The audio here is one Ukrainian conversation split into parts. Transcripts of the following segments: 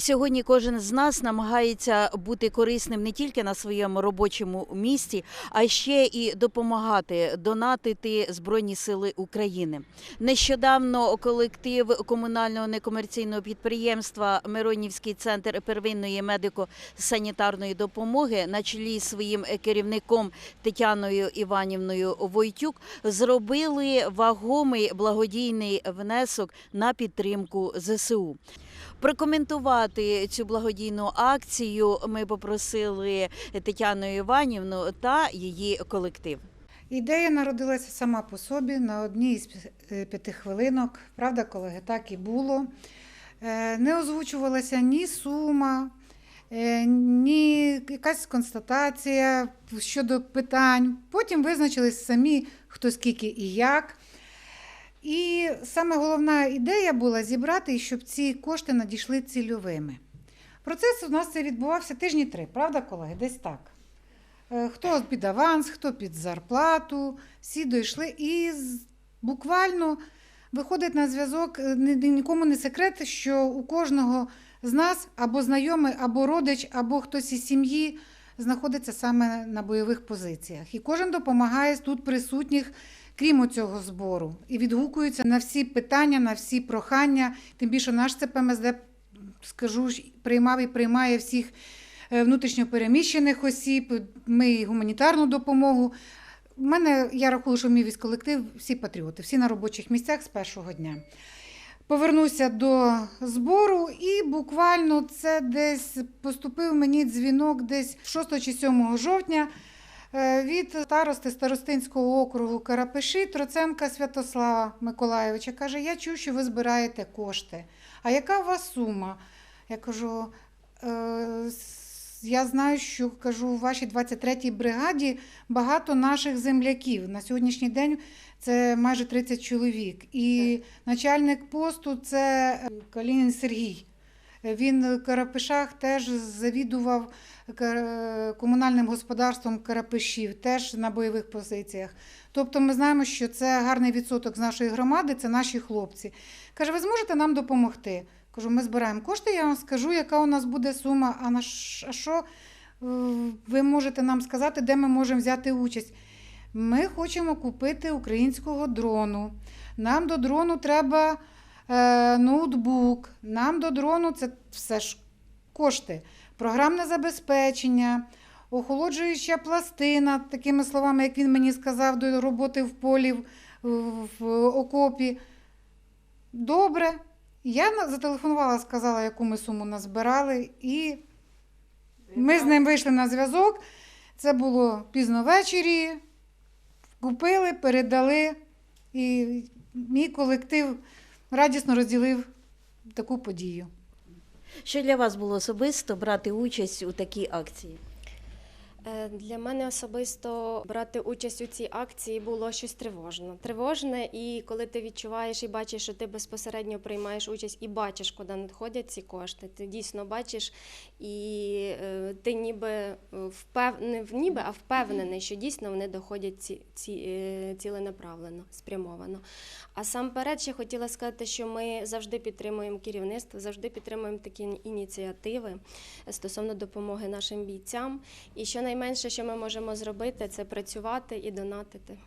Сьогодні кожен з нас намагається бути корисним не тільки на своєму робочому місці, а ще і допомагати донатити Збройні Сили України. Нещодавно колектив комунального некомерційного підприємства Миронівський центр первинної медико-санітарної допомоги на чолі з своїм керівником Тетяною Іванівною Войтюк зробили вагомий благодійний внесок на підтримку ЗСУ. Прокоментувати цю благодійну акцію ми попросили Тетяну Іванівну та її колектив. Ідея народилася сама по собі на одній із п'яти хвилинок. Правда, колеги, так і було. Е, Не озвучувалася ні сума, е, ні якась констатація щодо питань. Потім визначились самі, хто скільки і як. І саме головна ідея була зібрати, щоб ці кошти надійшли цільовими. Процес у нас це відбувався тижні три, правда, колеги? Десь так. Е, Хто під аванс, хто під зарплату, всі дійшли. І буквально виходить на зв'язок е, ні- ні- нікому не секрет, що у кожного з нас або знайомий, або родич, або хтось із сім'ї знаходиться саме на бойових позиціях. І кожен допомагає тут присутніх, крім цього збору, і відгукується на всі питання, на всі прохання. Тим більше наш ЦПМСД, скажу, приймав і приймає всіх е, внутрішньопереміщених осіб, ми і гуманітарну допомогу. У мене я рахую, що мій військолектив всі патріоти, всі на робочих місцях з першого дня. Повернуся до збору, і буквально це десь поступив мені дзвінок десь 6 чи 7 жовтня е, від старости Старостинського округу Карапиші Троценка Святослава Миколаєвича. Каже: Я чую, що ви збираєте кошти. А яка у вас сума? Я кажу, «Е, я знаю, що кажу, у вашій 23-й бригаді багато наших земляків. На сьогоднішній день це майже 30 чоловік. І начальник посту це е, Калінін Сергій. Він в Карапишах теж завідував комунальним господарством Карапишів, теж на бойових позиціях. Тобто ми знаємо, що це гарний відсоток з нашої громади, це наші хлопці. Каже, ви зможете нам допомогти? Кажу, ми збираємо кошти, я вам скажу, яка у нас буде сума, а на що е, ви можете нам сказати, де ми можемо взяти участь? Ми хочемо купити українського дрону. Нам до дрону треба е, ноутбук, нам до дрону це все ж кошти, програмне забезпечення, охолоджуюча пластина, такими словами, як він мені сказав, до роботи в полі в, в, в окопі. Добре. Я зателефонувала, сказала, яку ми суму назбирали, і ми з ним вийшли на зв'язок. Це було пізно ввечері. Купили, передали, і мій колектив радісно розділив таку подію. Що для вас було особисто брати участь у такій акції? Е, Для мене особисто брати участь у цій акції було щось тривожне. Тривожне, і коли ти відчуваєш і бачиш, що ти безпосередньо приймаєш участь і бачиш, куди надходять ці кошти, ти дійсно бачиш, і е, ти ніби впев... не ніби, а впевнений, що дійсно вони доходять ці, ці, е, ціленаправлено, спрямовано. А сам перед ще хотіла сказати, що ми завжди підтримуємо керівництво, завжди підтримуємо такі ініціативи стосовно допомоги нашим бійцям. І що найменше, що ми можемо зробити, це працювати і донатити.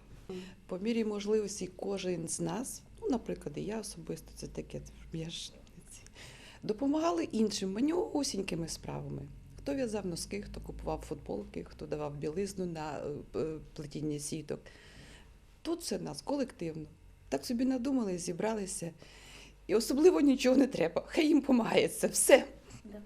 По мірі можливості кожен з нас, ну, наприклад, і я особисто це таке, я ж допомагали іншим манюсінькими справами. Хто в'язав носки, хто купував футболки, хто давав білизну на е, е, плетіння сіток. Тут все нас колективно. Так собі надумали, зібралися. І особливо нічого не треба. Хай їм це все.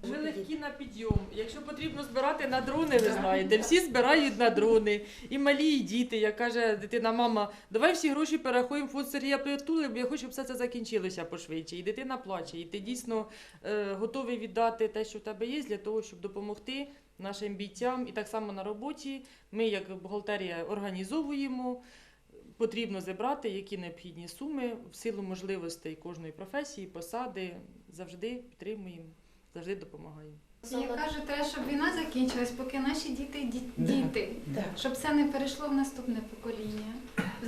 Ми легкі на підйом. Якщо потрібно збирати на дрони, ви знаєте, всі збирають на дрони. І малі, і діти. Як каже дитина, мама, давай всі гроші перерахуємо в фонд Сергія Притули, бо я хочу, щоб все це закінчилося пошвидше. І дитина плаче. І ти дійсно е, готовий віддати те, що в тебе є, для того, щоб допомогти нашим бійцям. І так само на роботі. Ми, як бухгалтерія, організовуємо. Потрібно зібрати які необхідні суми в силу можливостей кожної професії, посади. Завжди підтримуємо, завжди допомагаю. Я кажу, треба, щоб війна закінчилась, поки наші діти ді- діти, Да. щоб це не перейшло в наступне покоління.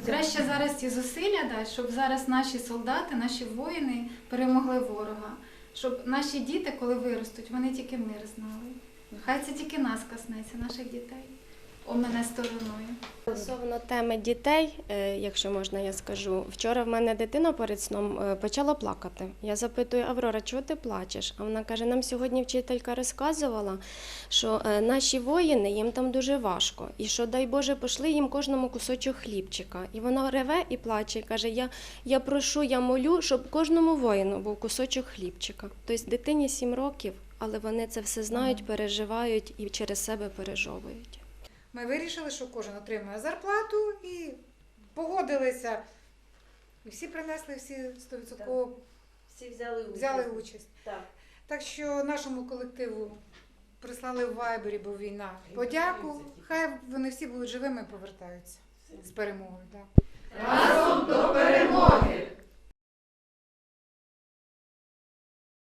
Краще зараз ці зусилля дати, щоб зараз наші солдати, наші воїни перемогли ворога. щоб наші діти, коли виростуть, вони тільки мир знали. Хай це тільки нас коснеться, наших дітей. У мене стороною. Стосовно теми дітей, е, якщо можна, я скажу. Вчора в мене дитина перед сном е, почала плакати. Я запитую Аврора, чого ти плачеш? А вона каже: нам сьогодні вчителька розказувала, що е, наші воїни їм там дуже важко, і що, дай Боже, пошли їм кожному кусочок хлібчика. І вона реве і плаче, і каже: Я, я прошу, я молю, щоб кожному воїну був кусочок хлібчика. Тобто дитині 7 років, але вони це все знають, переживають і через себе пережовують. Ми вирішили, що кожен отримує зарплату і погодилися. І всі принесли, всі 100% Всі взяли участь. взяли участь. Так. Так що нашому колективу прислали в Вайбері, бо війна. Подяку. Хай вони всі будуть живими і повертаються з перемогою. Да. Разом до перемоги!